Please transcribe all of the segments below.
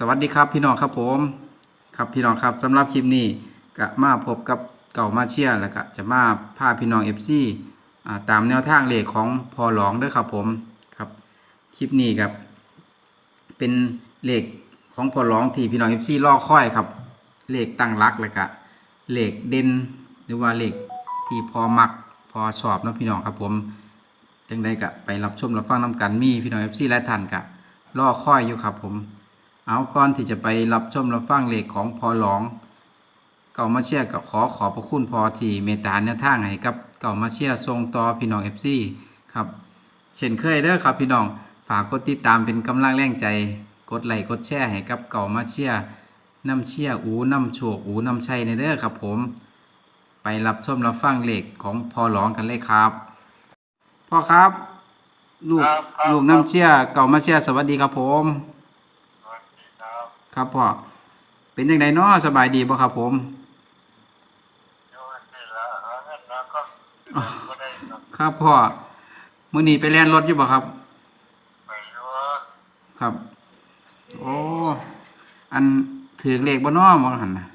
สวัสดีครับพี่น้องครับผม ครับพี่น้องครับสำหรับคลิปนี้ก็มาพบกับเก่ามาเชียร์แล้วก็จะมาพาพี่น้องเอฟซีตามแนวทางเลขของพอหลองด้วยครับผมครับคลิปนี้ครับ เป็นเลขของพอหลองที่พี่น้องเอฟซีล่อค่อยครับเลขตั้งรักแล้วก็เลขเด่นหรือว่าเลขที่พอมักพอชอบนะพี่น้องครับผมจังใดกะไปรับชมรับฟังน้กันมีพี่น้องเอฟซีและท่านกะล่อค่อยอยู่ครับผม เอาก่อนที่จะไปรับชมรับฟังเลขของพอหลอง เก่ามาเชียร์กับขอขอบพระคุณพอที่เมตตาแนวทางให้กับเก่ามาเชียร์ทรงต่อพี่น้องเอฟซีครับเช่นเคยเด้อครับพี่น้องฝากกดติดตามเป็นกำลังแรงใจ กดไลค์กดแชร์ให้กับเก่ามาเชียร์น้ำเชียร์อูน้ำโชคอูน้ำชัยในเด้อครับผม ไปรับชมรับฟังเลขของพอหลองกันเลยครับพ่อครับ ลูกครับครับลูกน้ำเชียร์เก่ามาเชียร์สวัสดีครับผมสวัสดี ครับครับพ่อเป็นยังไงเนาะสบายดีบ่ครับผมโยนนี่ละหาเงินแล้วก็ก็ได้ครับครับพ่อมื้อนี้ไปเรียนรถอยู่บ่ครับไปอยู่ครับ โอ้อันถือเลขบ่น้อมว่าหั่นน่ะ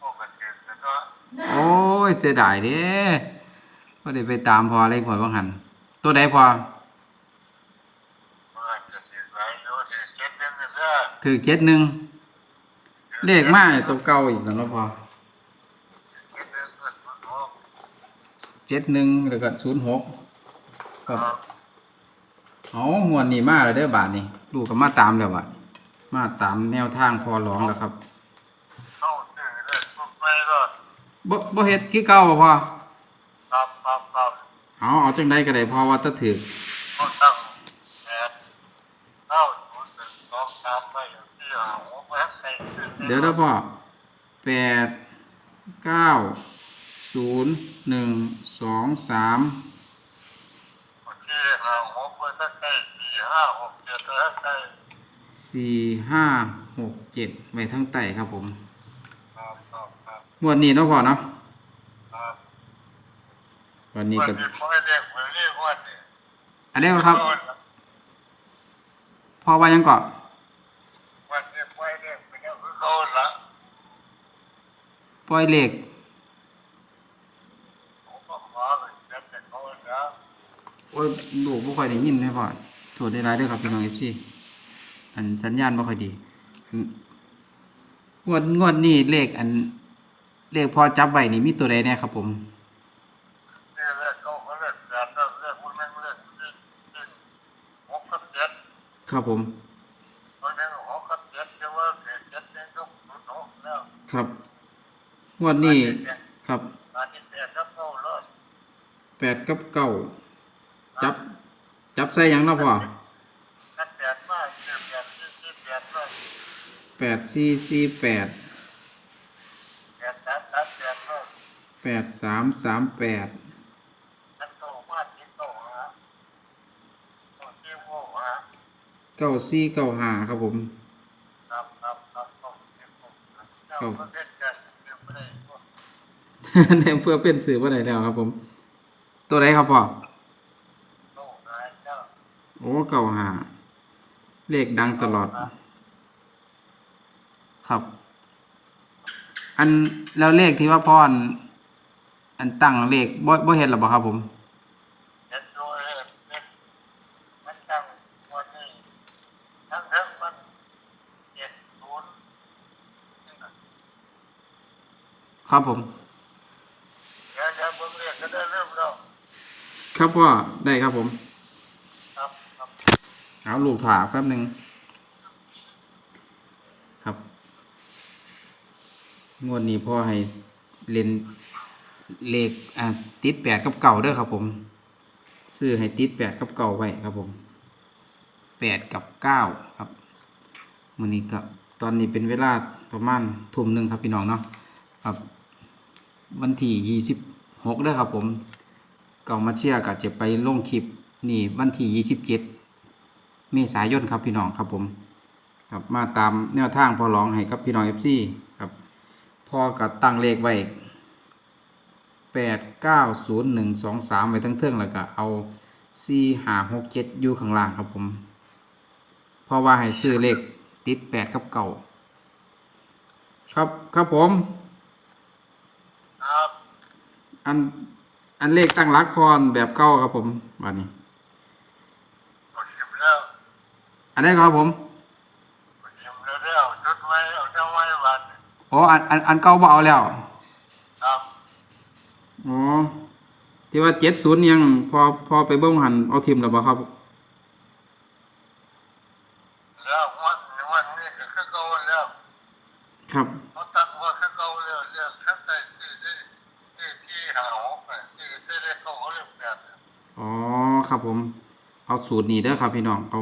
พวกกันเกิดแล้วก็โอ้ยเสียดายเด้บ่ได้ไปตามพอเลขหวยบ่หั่นตัวใดพอ เมื่อจะเสียไรอยู่ที่เจ็ดเดือนเรื่อย ถือเจ็ดหนึ่งเลขมาตัวเก่าอีกแล้วเนาะพอเจ็ดเดือนเรื่อยคุณพ่อเจ็ดหนึ่งแล้วก็ศูนย์หกคครัรับบเอางวดนี้มาแล้วเด้อบาทนี่ลูกก็มาตามแล้วบัดมาตามแนวทางพอร้องแล้วครับเข้าซื้อเลยทุกไม่ก็บ่บ่เฮ็ดคือเก่าบ่พอครับครับครับเอาเอาจังไดก็ได้เพอว่าถ้าถือ ก็ตั้งแปดเก้าศูนย์หนึ่งสองสามไม่ที่หาหกแปดในซื้อ เดี๋ยวนะพ่อแปดเก้าศูนย์หนึ่งสองสามที่หาหกไว้ตั้งใกล้สี่ห้าหกเจ็ดแล้วใกล้สี่ห้าหกเจ็ดไว้ทั้งไต่ครับผมครับครับครับงวดนี้เนาะพ่อเนาะครับวันนี้ก็พ่อเรียกเหมือนเรียกวันนี้อันนี้ครับ พ่อว่ายังเกาะ วันนี้พ่อเรียกเป็นอย่างคือเขาละ ปล่อยเหล็กผมก็ขอเลยจะเป็นเขาละโอ้ยลูกบ่ค่อยได้ยินแม่พ่อโทษได้หลายเด้อครับพี่น้องเอฟซีอันสัญญาณบ่ค่อยดีอันงวดงวดนี้เลขอันเลขพอจับไว้นี่มีตัวใดแน่ครับผมนี่เรียกเขาเขาเรียกแบบนั้นเรียกคุณแม่เรียกนี่นี่หกกับเจ็ดครับผมวันนี้หกกับเจ็ดจะว่าเจ็ดเจ็ดนี่ก็หนุนหกแล้วครับ งวดนี้ครับอันนี้แปดกับเก้าเลยแปดกับเก้าจับ จับใส่หยังเนาะพ่อกันแปดมาเจ็ดแปดที่ที่แปดเลยแปดสี่สี่แปดแปดสามสามแปดเลยแปดสามสามแปดกันโตมาที่โตฮะโตที่โม่ฮะเก้าสี่เก้าห้าครับผมครับครับครับครับเจ้าก็เล่นกันเรื่องไม่ได้ก็ ในเพื่อเป็นสื่อว่าไหนแล้วครับ ผม ตัวไหนครับพ่อโตหายเจ้าโอ้เก้าห้าเลขดังตลอด ครับ อันแล้วเลขที่ว่าพ่ออันอันตั้งเลขบ่บ่เห็นหรอบ่ครับผมเห็นด้ว ครับพ่อได้ครับผมครับครับเอาลูกถาแป๊บหนึ่งครับ งวดนี้พ่อให้เล่นเลขอ่าติดแปดกับเก่าเด้อครับ ผมซื้อให้ติดแปดกับเก่าไว้ครับผมแปดกับเก้าครับมื้อนี้ก็ตอนนี้เป็นเวลาประมาณทุ่มหนึ่งครับพี่น้องเนาะครับ วันที่ยี่สิบหกเด้อครับผม เก่ามาเชียร์ก็จะไปลงคลิปนี่วันที่ยี่สิบเจ็ดเมษายนครับพี่น้องครับผมครับมาตามแนวทางพอร้องให้กับพี่น้องเอฟซีครับพอกับตั้งเลขไว้แปดเก้าศูนย์หนึ่งสองสามไว้ทั้งเทิงแล้วก็เอาสี่หาหกเจ็ดอยู่ข้างล่างครับผมเพราะว่าให้ซื้อเลขติดแปดกับเก่าครับครับผม ครับ อัน อันเลขตั้งรักพรแบบเก้าครับผมวันนี้ กดชิมแล้วอันนี้ครับผมกดชิมแล้วแล้วชุดไว้เอาเจ้าไว้วันอ๋ออันอันอันเก้าบ่เอาแล้วครับอ๋อที่ว่าเจ็ดศูนย์ยังพอพอไปเบิ้งหันเอาทีมแล้วบ่ครับแล้ววันวันนี้ก็คือเก่าแล้วครับ เขาตั้งว่าคือเก่าแล้วเรื่องทั้งใจที่ที่ที่ที่ หาหกเนี่ยที่ที่ได้เขาเขาเรียกแบบเนี่ยอ๋อครับผม เอาสูตรนี้เด้อครับพี่น้องเอา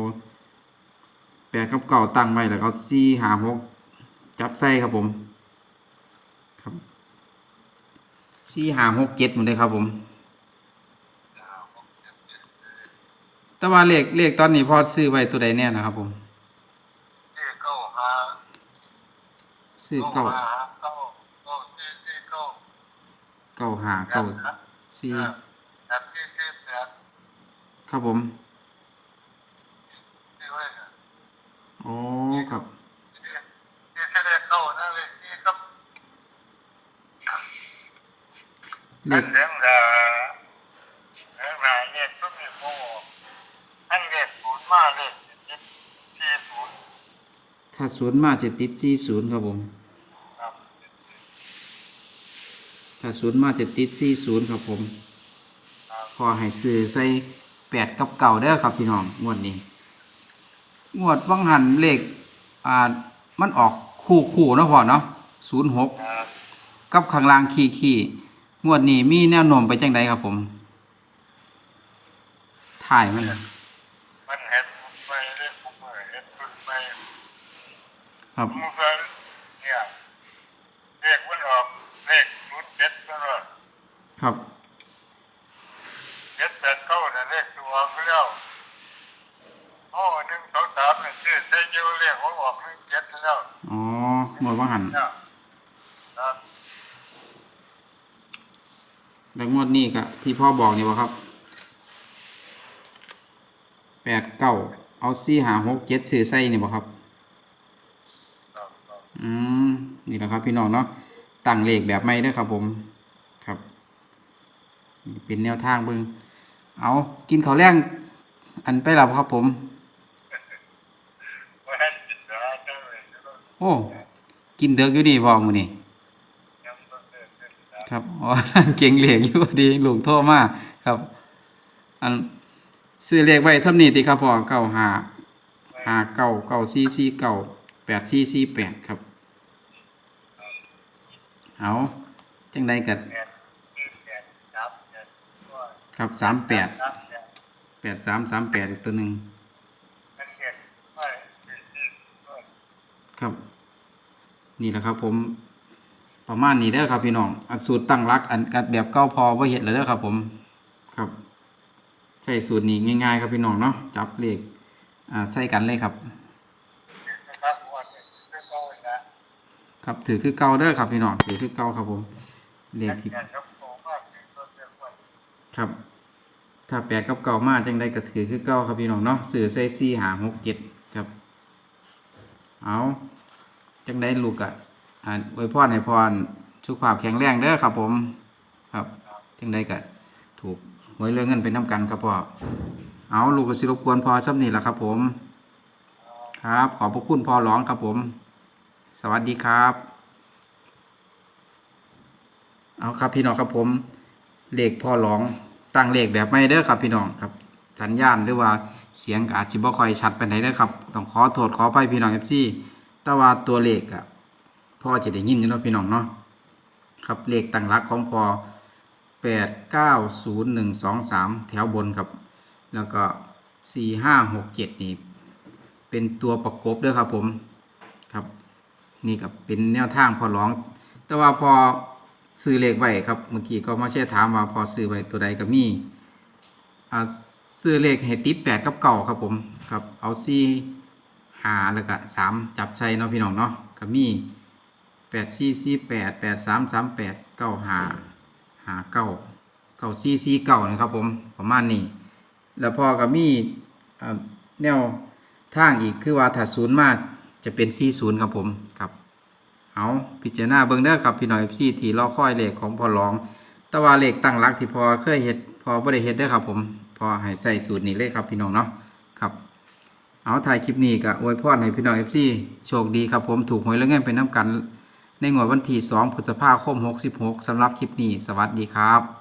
แปดกับเก่าตั้งไว้แล้วก็สี่หาหกจับใส่ครับผม ครับสี่หาหกเจ็ดหมดเลยครับผมหาหกเจ็ดเจ็ดแต่ว่าเลขเลขตอนนี้พอซื้อไว้ตัวใดแน่นะครับผมที่เก้าหาซื้อเก้าหาเก้าเก้าที่ที่เก้า เก้าหาเก้าสี่แบบที่ที่แบบครับผมที่ไว้เนี่ยอ๋อครับที่ที่ที่ได้เข้านั่นเลยที่ครับเลอันขเรื่องเอ่อเรื่องรายเลขก็มีโม่อันเลขศูนย์มาเลขที่ที่ศูนย์ถ้าศูนย์มาจะติดสี่ศูนย์ครับผม ครับ ถ้าศูนย์มาจะติดสี่ศูนย์ครับผมครับพอให้ซื้อใส่แปดกับเก่าเด้อครับพี่น้องงวดนี้ งวดวังหันเลขอ่ามันออกคู่คู่ๆเนาะพอเนาะศูนย์หกครับกับข้างล่างขี้ขี้งวดนี้มีแนวโน้มไปจังไดครับผม ถ่ายมันมันเห็นไปเลขผมเห็นขึ้นไปครับ มันก็เนี่ยเลขมันออกเลขศูนย์ เจ็ดก็เลยครับ เจ็ดแปดเก้าเนี่ยเลขตัวออกแล้วโอ้หนึ่งสองสามเนี่ยชื่อใช้เยอะเลขเขาออกหนึ่งเจ็ดแล้วอ๋อหมดวังหันเนี่ยครับแล้วงวดนี้ก็ที่พ่อบอกนี่บ่ครับแปดเก้าเอาสี่หาหกเจ็ดซื้อใส่นี่บ่ครับ ครับครับอืม นี่แหละครับพี่น้องเนาะ ตั้งเลขแบบไม่ได้อครับผมครับเป็นแนวทางเบิงเอากินข้าวแรงอันไปหลับครับผม โอ้ กินเดือกอยู่นี่พอมือนี่องเดิครับอ๋อเก่งเหลียงอยู่ดีหลุงโทรมากครับ อันซื้อเลขไว้ซ้ำนี่ติครับพอเก้าหาหาเก้าเก้าสี่สี่เก้าแปดสี่สี่แปดครับ เอาจังใดกัแปดแปดครับแปดตัวครับสามแปดแปดแปดสามสามแปดอีกตัวหนึ่งมันเจ็ดไม่สี่สี่ตัวครับ นี่แหละครับ ผม ประมาณนี้เด้อครับพี่น้องอันสูตรตั้งรัก อันกัดแบบเก้าพอว่าเห็ดแล้วเด้อครับ ผม ครับใช้สูตรนี้ง่าย ๆ ครับพี่น้องเนาะจับเลขอ่าใส่กันเลยครับวันนี้เป็นโตนะ ครับถือคือเก่าเด้อครับพี่น้องถือคือเก่าครับผมเลขที่ครับถ้าแปดกับเก่ามาจังใดก็ถือคือเก่าครับพี่น้องเนาะสื่อใส่สี่หาหกเจ็ดครับ เอาจังใดลูกอะอ่าอวยพรให้พรสุขภาพแข็งแรงเด้อครับผม ครับจังใดก็ถูกหวยเรื่องเงินเป็นน้ำกันครับพ่อเอาลูกก็สิรบกวนพอซ้ำนี่แหละครับผม ครับ ขอบพระคุณพ่อร้องครับผม สวัสดีครับ เอาครับพี่น้องครับผมเลขพ่อร้องตั้งเลขแบบไม่เด้อครับพี่น้องครับ สัญญาณหรือว่าเสียงอาจจะบ่ค่อยชัดไปไหนเด้อครับต้องขอโทษขอไปพี่น้องเอฟซีแต่ว่าตัวเลขอะพ่อจะได้ยินอยู่เนาะพี่น้องเนาะครับเลขตั้งรักของพ่อแปดเก้าศูนย์หนึ่งสองสามแถวบนครับ แล้วก็สี่ห้าหกเจ็ดนี่เป็นตัวประกบด้อครับผมครับ นี่กับเป็นแนวทางพอร้อง แต่ว่าพอซื้อเลขไว้ครับเมื่อกี้ก็มาเช่ถามว่าพอซื้อไว้ตัวใดก็มีอ่าซื้อเลขให้ติดแปดกับเก่าครับผมครับเอาซี่หาแล้วก็สามจับใช้เนาะพี่น้องเนาะก็มีแปดซี่ซี่แปดแปดสามสามแปดเก้าหาหาเก้าเก้าซี่ซี่เก้านะครับผมประมาณนี้ แล้วพอก็มีอ่าแนวทางอีกคือว่าถ้าศูนย์มาจะเป็น40ครับผมครับผม เอาพิจารณาเบิ้งเด้อครับพี่น้อง FC ที่รอคอยเลขของพอหลอง แต่ว่าเลขตั้งรักที่พอเคยเห็ดพอบ่ได้เห็ดเด้อครับ ผมพอให้ใส่สูตรนี้เลยครับพี่น้องเนาะครับ เอาถ่ายคลิปนี้กับอวยพรให้พี่น้อง FC โชคดีครับผมถูกหวยแล้วเงินเป็นน้ำกัน ในงวดวันที่2พฤษภาคม66สำหรับคลิปนี้ สวัสดีครับ